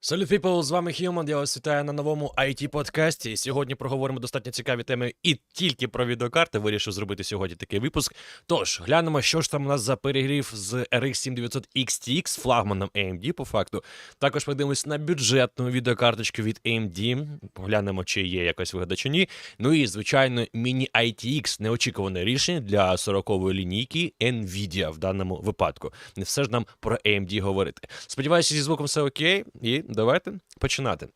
Салют, people, з вами Human, я вас вітаю на новому it подкасті. Сьогодні проговоримо достатньо цікаві теми і тільки про відеокарти. Вирішив зробити сьогодні такий випуск. Тож, глянемо, що ж там у нас за перегрів з RX 7900 XTX флагманом AMD по факту. Також подивимось на бюджетну відеокарточку від AMD. Поглянемо, чи є якась вигода чи ні. Ну і, звичайно, міні ITX неочікуване рішення для 40-ї лінійки Nvidia в даному випадку. Не все ж нам про AMD говорити. Сподіваюся, зі звуком все окей, і давайте починати.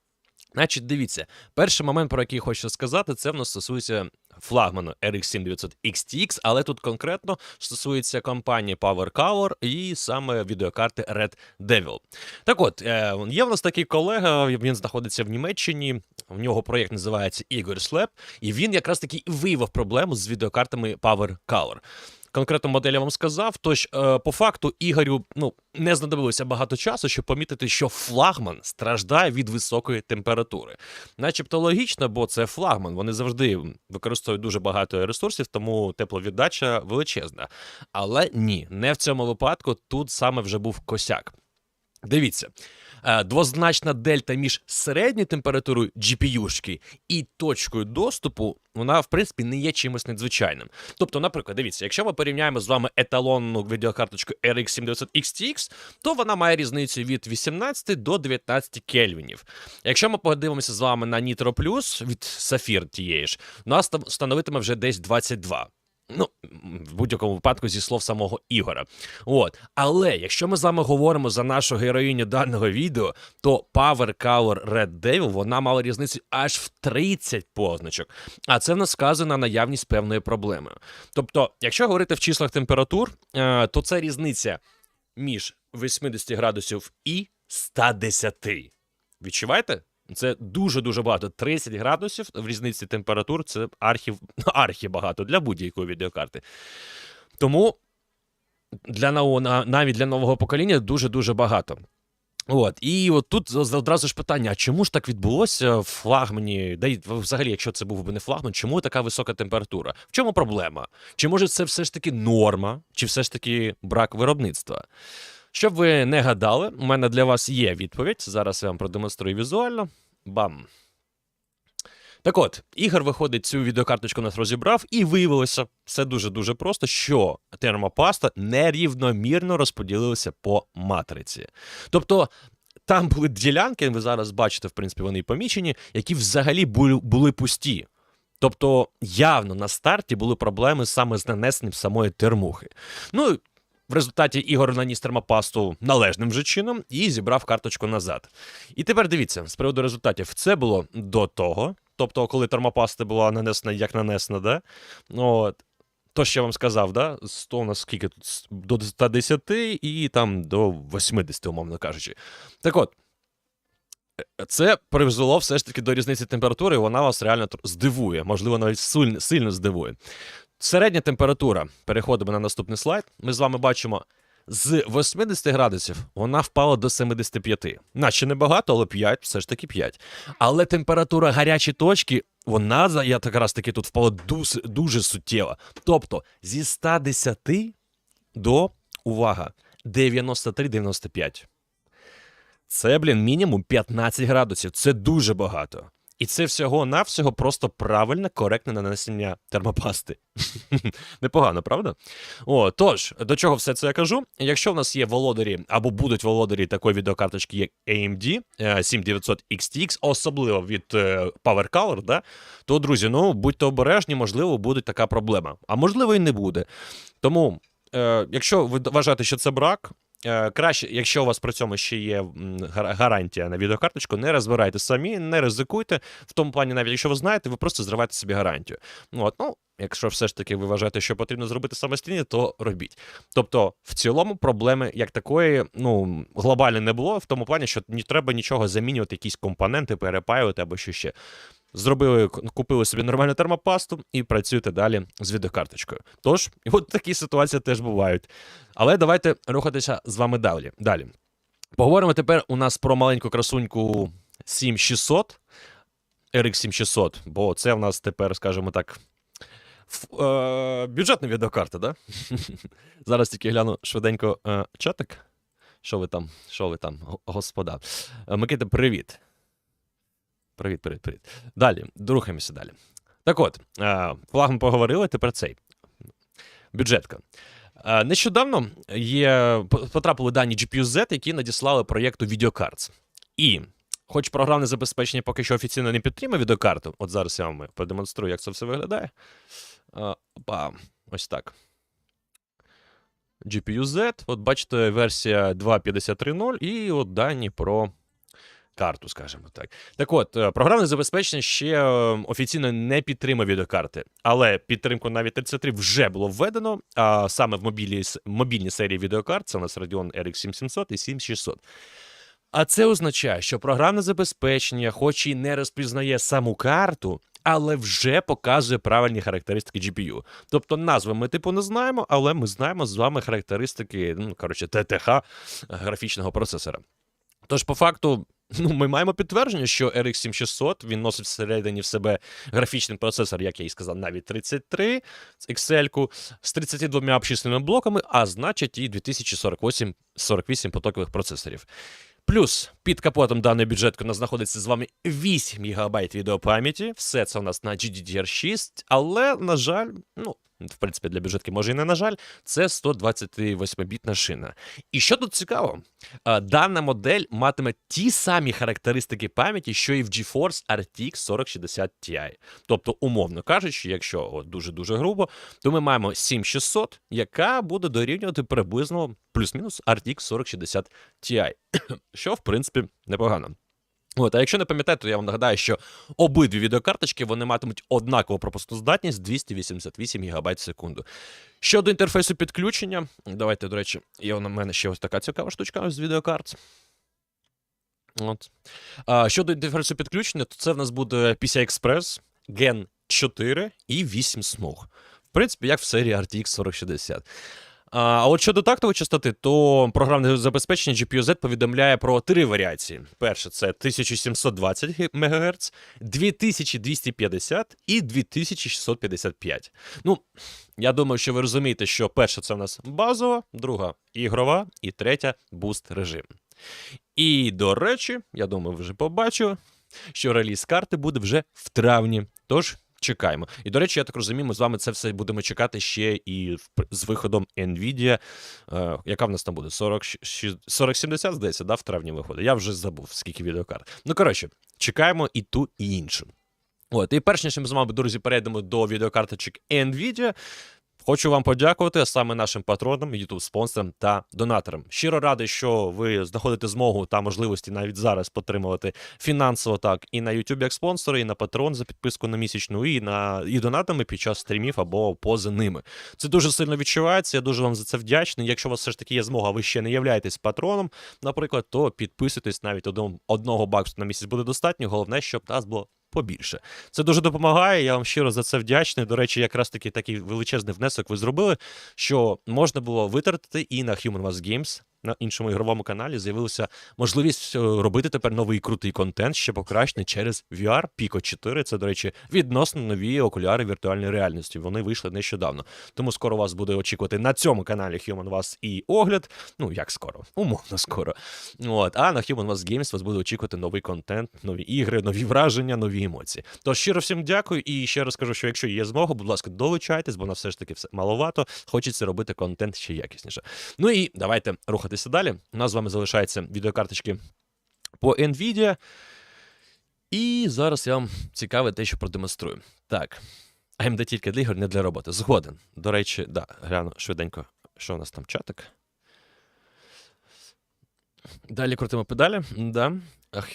Значить, дивіться, перший момент, про який хочу сказати, це в нас стосується флагману RX 7900 XTX, але тут конкретно стосується компанії PowerColor і саме відеокарти Red Devil. Так от, е, є в нас такий колега, він знаходиться в Німеччині. В нього проєкт називається Igor Slab, і він якраз таки виявив проблему з відеокартами PowerColor. Конкретну модель я вам сказав. Тож, е, по факту, Ігорю ну, не знадобилося багато часу, щоб помітити, що флагман страждає від високої температури. Начебто логічно, бо це флагман. Вони завжди використовують дуже багато ресурсів, тому тепловіддача величезна. Але ні, не в цьому випадку. Тут саме вже був косяк. Дивіться, е, двозначна дельта між середньою температурою GPU-шки і точкою доступу, вона, в принципі, не є чимось надзвичайним. Тобто, наприклад, дивіться, якщо ми порівняємо з вами еталонну відеокарточку RX 7900 XTX, то вона має різницю від 18 до 19 кельвінів. Якщо ми подивимося з вами на Nitro Plus від Сафір тієї ж, нас там становитиме вже десь 22. Ну, в будь-якому випадку зі слов самого Ігора. От. Але якщо ми з вами говоримо за нашу героїню даного відео, то Power Color Red Devil вона мала різницю аж в 30 позначок. А це в нас вказує на наявність певної проблеми. Тобто, якщо говорити в числах температур, е, то це різниця між 80 градусів і 110. Відчуваєте? Це дуже-дуже багато. 30 градусів в різниці температур це архів, архі багато для будь-якої відеокарти. Тому для навіть для нового покоління дуже-дуже багато. От, і от тут одразу ж питання: а чому ж так відбулося в флагмані? Да взагалі, якщо це був би не флагман, чому така висока температура? В чому проблема? Чи може це все ж таки норма, чи все ж таки брак виробництва? Щоб ви не гадали, у мене для вас є відповідь. Зараз я вам продемонструю візуально. Бам. Так от, Ігор виходить цю відеокарточку нас розібрав, і виявилося все дуже-дуже просто, що термопаста нерівномірно розподілилася по матриці. Тобто. Там були ділянки, ви зараз бачите, в принципі, вони помічені, які взагалі були пусті. Тобто, явно на старті були проблеми саме з нанесенням самої термухи. Ну, в результаті Ігор наніс термопасту належним же чином і зібрав карточку назад. І тепер дивіться, з приводу результатів, це було до того, тобто, коли термопаста була нанесена як нанесена, да? От. То, що я вам сказав, да? 100 у нас скільки тут? До 110 і там до 80, умовно кажучи. Так от, е, це призвело все ж таки до різниці температури, і вона вас реально здивує, можливо, навіть сильно здивує. Середня температура. Переходимо на наступний слайд. Ми з вами бачимо. З 80 градусів вона впала до 75. Наче небагато, але 5, все ж таки 5. Але температура гарячої точки, вона я так раз таки тут впала дуже, дуже суттєво. Тобто зі 110 до, увага, 93-95. Це, блін, мінімум 15 градусів. Це дуже багато. І це всього-навсього просто правильне, коректне нанесення термопасти. Непогано, правда? О, тож, до чого все це я кажу? Якщо в нас є володарі або будуть володарі такої відеокарточки, як AMD е, 7900 XTX, особливо від е, Power да, то, друзі, ну будьте обережні, можливо, буде така проблема. А можливо, і не буде. Тому, е, якщо ви вважаєте, що це брак. Е, Краще, якщо у вас при цьому ще є гарантія на відеокарточку, не розбирайте самі, не ризикуйте. В тому плані, навіть якщо ви знаєте, ви просто зривайте собі гарантію. Ну, От, ну, якщо все ж таки ви вважаєте, що потрібно зробити самостійно, то робіть. Тобто, в цілому проблеми як такої, ну глобально не було, в тому плані, що не треба нічого замінювати, якісь компоненти, перепаювати або що ще. Зробили, купили собі нормальну термопасту і працюєте далі з відеокарточкою. Тож, і от такі ситуації теж бувають. Але давайте рухатися з вами далі. далі. Поговоримо тепер у нас про маленьку красуньку 7600, RX 7600, бо це в нас тепер, скажімо так, ф- е, бюджетна відеокарта, да? Зараз тільки гляну швиденько е, чатик. Що ви там? Що ви там, господа? Е, Микита, привіт. Привіт, привіт, привіт. Далі, рухаємося далі. Так от, е, флаг ми поговорили, тепер цей. Бюджетка. Е, Нещодавно є, потрапили дані GPU-Z, які надіслали проєкту Videocards. І, хоч програмне забезпечення поки що офіційно не підтримує відеокарту, от зараз я вам продемонструю, як це все виглядає. Е, Опа, ось так. GPU-Z, от бачите, версія 2.53.0 і от дані про карту, скажімо так. Так от, е, програмне забезпечення ще е, офіційно не підтримує відеокарти, але підтримку навіть 33 вже було введено, а саме в мобільній серії відеокарт, це у нас Radeon RX 7700 і 7600. А це означає, що програмне забезпечення, хоч і не розпізнає саму карту, але вже показує правильні характеристики GPU. Тобто назви ми типу не знаємо, але ми знаємо з вами характеристики, ну коротше, ТТХ графічного процесора. Тож, по факту, ну, ми маємо підтвердження, що RX 7600 він носить всередині в себе графічний процесор, як я і сказав, навіть 33 з Excel з 32 обчисленими блоками, а значить і 2048 48 потокових процесорів. Плюс під капотом даної бюджетки у нас знаходиться з вами 8 ГБ відеопам'яті. Все це у нас на GDDR6, але, на жаль, ну, в принципі, для бюджетки може і не на жаль, це 128-бітна шина. І що тут цікаво, дана модель матиме ті самі характеристики пам'яті, що і в GeForce RTX 4060 Ti. Тобто, умовно кажучи, якщо дуже-дуже грубо, то ми маємо 7600, яка буде дорівнювати приблизно плюс-мінус RTX 4060 Ti, що в принципі непогано. От, а якщо не пам'ятаєте, то я вам нагадаю, що обидві відеокарточки вони матимуть однакову пропускну здатність 288 ГБ в секунду. Щодо інтерфейсу підключення, давайте, до речі, є у мене ще ось така цікава штучка з відеокарт. От. А, щодо інтерфейсу підключення, то це в нас буде PCI Express, Gen 4 і 8 смуг. В принципі, як в серії RTX 4060. А от щодо тактової частоти, то програмне забезпечення GPU-Z повідомляє про три варіації. Перше це 1720 МГц, 2250 і 2655. Ну, я думаю, що ви розумієте, що перша це в нас базова, друга ігрова, і третя буст режим. І до речі, я думаю, ви вже побачили, що реліз карти буде вже в травні. Тож чекаємо. І до речі, я так розумію, ми з вами це все будемо чекати ще і з виходом Nvidia. Е, яка в нас там буде? 40, 4070, здається, да, в травні виходить. Я вже забув, скільки відеокарт. Ну, коротше, чекаємо і ту, і іншу. От, і перш ніж ми з вами, друзі, перейдемо до відеокарточок Nvidia. Хочу вам подякувати саме нашим патронам, youtube спонсорам та донаторам. Щиро радий, що ви знаходите змогу та можливості навіть зараз підтримувати фінансово так і на YouTube як спонсори, і на Patreon за підписку на місячну, і на і донатами під час стрімів або поза ними. Це дуже сильно відчувається. Я дуже вам за це вдячний. Якщо у вас все ж таки є змога, ви ще не являєтесь патроном, наприклад, то підписуйтесь навіть одного баксу на місяць буде достатньо. Головне, щоб нас було побільше. Це дуже допомагає. Я вам щиро за це вдячний. До речі, якраз таки такий величезний внесок ви зробили, що можна було витратити і на Human Was Games. На іншому ігровому каналі з'явилася можливість е, робити тепер новий крутий контент, ще покращений через VR Pico 4. Це, до речі, відносно нові окуляри віртуальної реальності. Вони вийшли нещодавно. Тому скоро вас буде очікувати на цьому каналі Human Was і огляд. Ну як скоро, умовно скоро. От, а на Human Was Games вас буде очікувати новий контент, нові ігри, нові враження, нові емоції. Тож щиро всім дякую і ще раз кажу, що якщо є змога, будь ласка, долучайтесь, бо на все ж таки все маловато. Хочеться робити контент ще якісніше. Ну і давайте рухатися далі. У нас з вами залишаються відеокарточки по Nvidia. І зараз я вам цікаве те, що продемонструю. Так. AMD тільки для ігор, не для роботи. Згоден. До речі, да, гляну швиденько, що у нас там чатик. Далі крутимо педалі. Да.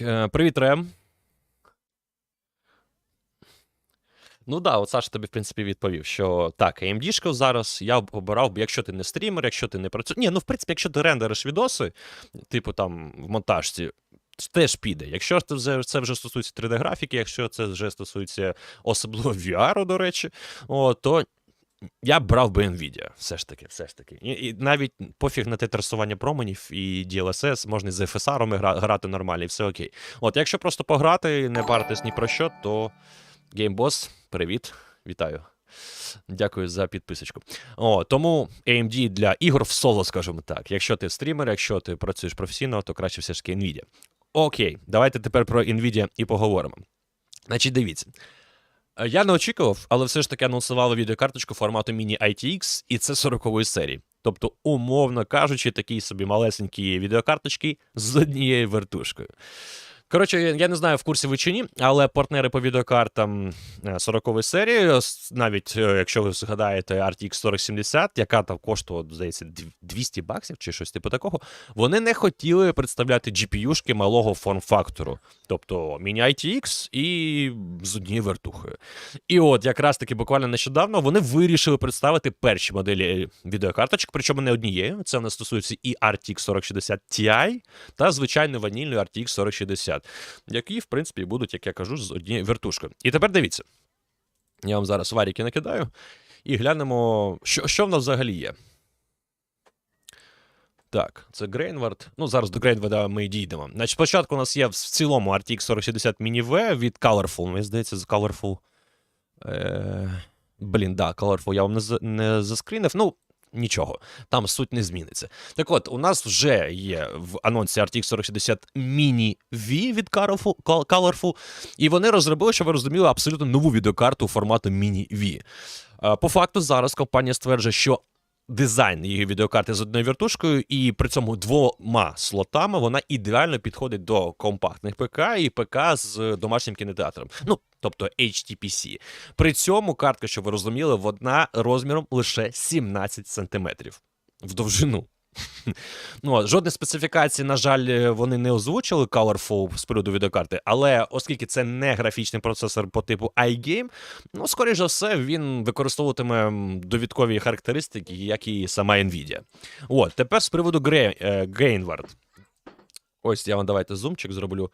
Е, Привіт, Рем. Ну да, от Саша тобі, в принципі, відповів, що так, AMD-шка зараз я б обирав, би, якщо ти не стрімер, якщо ти не працюєш. Ні, ну в принципі, якщо ти рендериш відоси, типу там в монтажці, теж піде. Якщо це вже, це вже стосується 3D-графіки, якщо це вже стосується особливо VR, до речі, о, то я б брав би Nvidia, все ж таки, все ж таки. І, і навіть пофіг на те трасування променів і DLSS, можна з FSR гра, грати нормально, і все окей. От, якщо просто пограти, не паритись ні про що, то GameBoss, привіт, вітаю. Дякую за підписочку. О, тому AMD для ігор в соло, скажімо так. Якщо ти стрімер, якщо ти працюєш професійно, то краще все ж таки Nvidia. Окей, давайте тепер про Nvidia і поговоримо. Значить, дивіться. Е, Я не очікував, але все ж таки анонсували відеокарточку формату Mini ITX, і це 40-ї серії. Тобто, умовно кажучи, такі собі малесенькі відеокарточки з однією вертушкою. Коротше, я- не знаю, в курсі ви чи ні, але партнери по відеокартам е, 40-ї серії, навіть е, якщо ви згадаєте RTX 4070, яка там коштувала, здається, 200 баксів чи щось типу такого, вони не хотіли представляти GPU-шки малого форм-фактору, тобто Mini ITX і з однією вертухою. І от якраз таки буквально нещодавно вони вирішили представити перші моделі е, відеокарточок, причому не однією. Це не стосується і RTX 4060 Ti та звичайно ванільної RTX 4060, які, в принципі, будуть, як я кажу, з однією вертушкою. І тепер дивіться. Я вам зараз варіки накидаю і глянемо, що, що в нас взагалі є. Так, це Grainward. Ну, зараз до Grainward ми дійдемо. Значить, спочатку у нас є в цілому RTX 4060 Mini V від Colorful. Мені здається, з Colorful. Е... Блін, да, Colorful я вам не, не заскрінив. Ну, нічого, там суть не зміниться. Так от, у нас вже є в анонсі RTX 4060 Mini V від Colorful, Col- і вони розробили, що ви розуміли, абсолютно нову відеокарту формату Mini V. Е, По факту, зараз компанія стверджує, що дизайн її відеокарти з одною вертушкою, і при цьому двома слотами вона ідеально підходить до компактних ПК і ПК з домашнім кінотеатром. Ну, тобто HTPC. При цьому картка, що ви розуміли, вона розміром лише 17 сантиметрів в довжину. Ну, жодних специфікацій, на жаль, е, вони не озвучили Colorful з приводу відеокарти, але оскільки це не графічний процесор по типу iGame, ну, скоріш за все, він використовуватиме довідкові характеристики, як і сама Nvidia. От, тепер з приводу Гре... е, Gainward. Ось я вам давайте зумчик зроблю.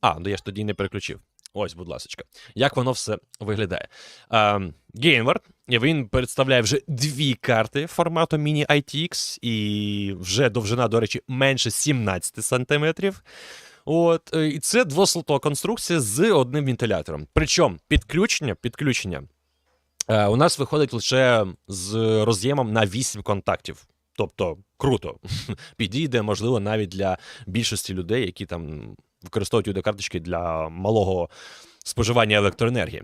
А, ну я ж тоді не переключив. Ось, будь ласка, як воно все виглядає. Ем, Gainward, і він представляє вже дві карти формату Mini ITX, і вже довжина, до речі, менше 17 сантиметрів. От, е, і це двослотова конструкція з одним вентилятором. Причому підключення, підключення е, у нас виходить лише з роз'ємом на 8 контактів. Тобто круто. Підійде, можливо, навіть для більшості людей, які там використовують відеокарточки для малого споживання електроенергії.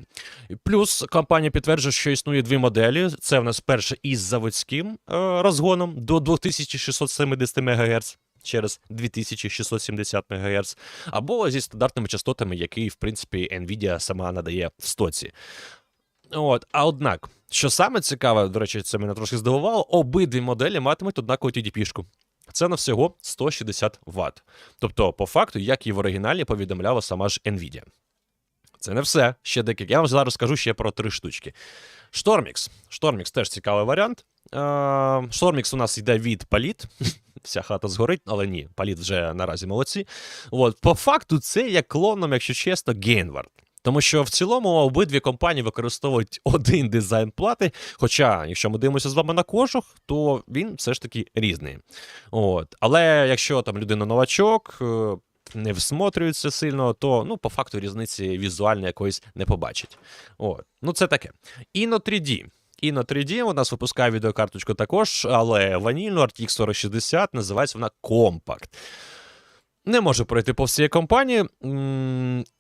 Плюс компанія підтверджує, що існує дві моделі. Це в нас перша із заводським е, розгоном до 2670 МГц. Через 2670 МГц, або зі стандартними частотами, які, в принципі, Nvidia сама надає в стоці. От, а однак, що саме цікаве, до речі, це мене трошки здивувало, обидві моделі матимуть однакову TDP-шку. Це на всього 160 Вт. Тобто, по факту, як і в оригіналі повідомляла сама ж Nvidia. Це не все. Ще декілька. Я вам зараз скажу ще про три штучки. Штормікс. Штормікс теж цікавий варіант. Штормікс у нас йде від паліт. Вся хата згорить, але ні, паліт вже наразі молодці. От, по факту, це є клоном, якщо чесно, Гейнвард. Тому що в цілому обидві компанії використовують один дизайн плати. Хоча, якщо ми дивимося з вами на кожух, то він все ж таки різний. От. Але якщо там людина новачок, е, не всмотрюється сильно, то ну, по факту різниці візуально якоїсь не побачить. От. Ну, це таке. Inno 3D. Inno 3D у нас випускає відеокарточку також, але ванільну RTX 4060 називається вона Compact. Не можу пройти по всій компанії,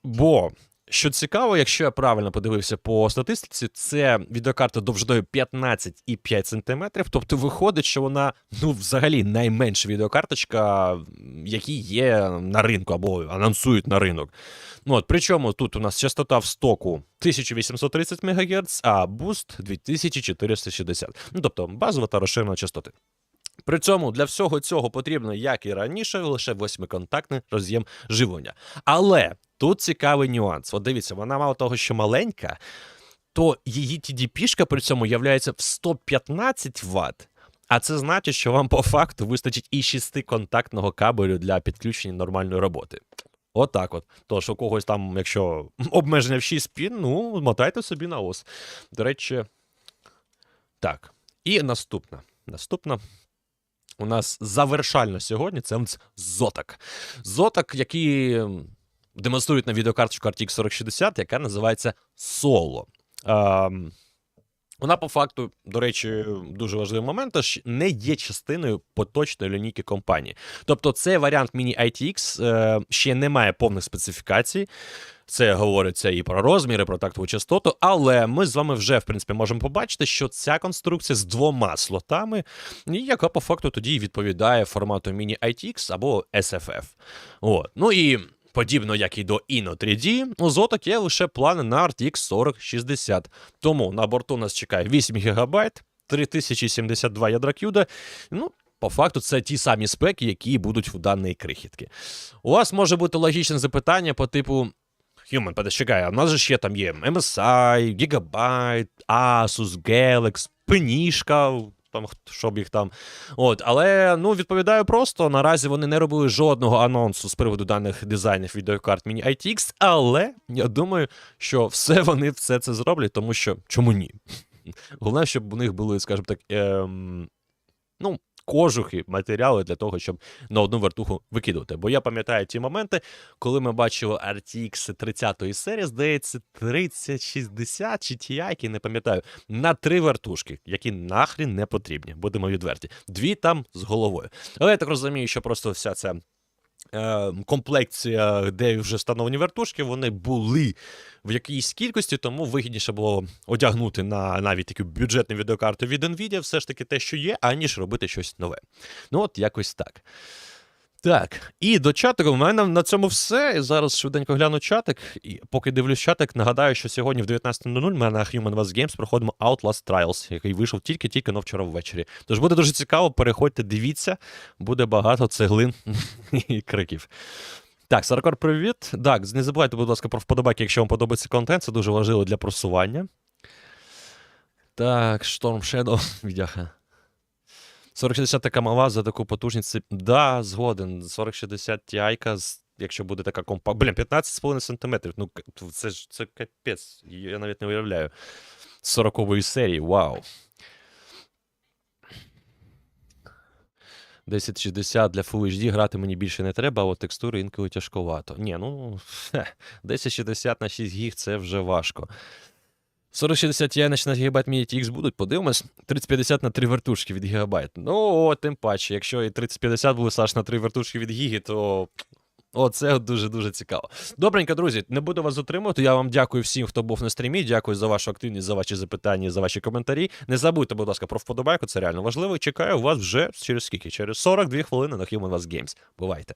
бо що цікаво, якщо я правильно подивився по статистиці, це відеокарта довжиною 15,5 см. Тобто виходить, що вона ну, взагалі найменша відеокарточка, які є на ринку або анонсують на ринок. Ну, от, причому тут у нас частота в стоку 1830 МГц, а буст 2460. Ну, тобто базова та розширена частоти. При цьому для всього цього потрібно, як і раніше, лише восьмиконтактний роз'єм живлення. Але тут цікавий нюанс. От дивіться, вона мало того, що маленька, то її TDP-шка при цьому являється в 115 Вт. А це значить, що вам по факту вистачить і шестиконтактного кабелю для підключення нормальної роботи. Отак от. Тож у когось там, якщо обмеження в 6 пін, ну, мотайте собі на ос. До речі, так. І наступна. Наступна. У нас завершально сьогодні це Зотак. Зотак, який демонструють на відеокарточку RTX 4060, яка називається Solo. Ем, Вона по факту, до речі, дуже важливий момент, тож не є частиною поточної лінійки компанії. Тобто, цей варіант Mini ITX е, ще не має повних специфікацій. Це говориться і про розміри, про тактову частоту, але ми з вами вже в принципі можемо побачити, що ця конструкція з двома слотами, яка по факту тоді відповідає формату Mini ITX або SFF. От. Ну і подібно як і до Inno 3D, у Zotac є лише плани на RTX 4060. Тому на борту нас чекає 8 ГБ, 3072 ядра CUDA, ну, по факту, це ті самі спеки, які будуть в даної крихітки. У вас може бути логічне запитання по типу. Human, почекай, а в нас же ще там є MSI, Gigabyte, Asus, Galax, Пенішка, там щоб їх там. От, але ну відповідаю просто. Наразі вони не робили жодного анонсу з приводу даних дизайнів відеокарт Mini ITX, але я думаю, що все вони все це зроблять, тому що чому ні? Головне, щоб у них були, скажімо так, ем, ну, кожухи, матеріали для того, щоб на одну вертуху викидувати. Бо я пам'ятаю ті моменти, коли ми бачили RTX 30 серії, здається, 3060 чи TI, не пам'ятаю, на три вертушки, які нахрін не потрібні, будемо відверті. Дві там з головою. Але я так розумію, що просто вся ця. Е, Комплекція, де вже встановлені вертушки, вони були в якійсь кількості, тому вигідніше було одягнути на навіть таку бюджетну відеокарту від Nvidia, все ж таки те, що є, аніж робити щось нове. Ну, от якось так. Так, і до чатику. У мене на цьому все. Зараз швиденько гляну чатик. І поки дивлюсь чатик, нагадаю, що сьогодні в 19.00 ми на Human Vest Games проходимо Outlast Trials, який вийшов тільки-тільки но вчора ввечері. Тож буде дуже цікаво, переходьте, дивіться, буде багато цеглин і криків. Так, Саркор, привіт. Так, не забувайте, будь ласка, про вподобайки, якщо вам подобається контент, це дуже важливо для просування. Так, Storm Shadow, відяха. 4060 така мала за таку потужність. Да, згоден. 4060 Ti, якщо буде така компа. Блін, 15,5 см. Ну, це ж це капець. Я навіть не уявляю. З 40 серії, вау. 1060 для Full HD грати мені більше не треба, а от текстури інколи тяжковато. Ні, ну 1060 на 6 гіг це вже важко. 4060 Ti на 16 ГБ Mini TX будуть, подивимось. 3050 на 3 вертушки від гігабайт. Ну, тим паче, якщо і 3050 буде Саш на 3 вертушки від гіги, то. О, це дуже-дуже цікаво. Добренько, друзі, не буду вас затримувати. Я вам дякую всім, хто був на стрімі. Дякую за вашу активність, за ваші запитання, за ваші коментарі. Не забудьте, будь ласка, про вподобайку, це реально важливо. Чекаю вас вже через скільки? Через 42 хвилини на Human Вас Games. Бувайте.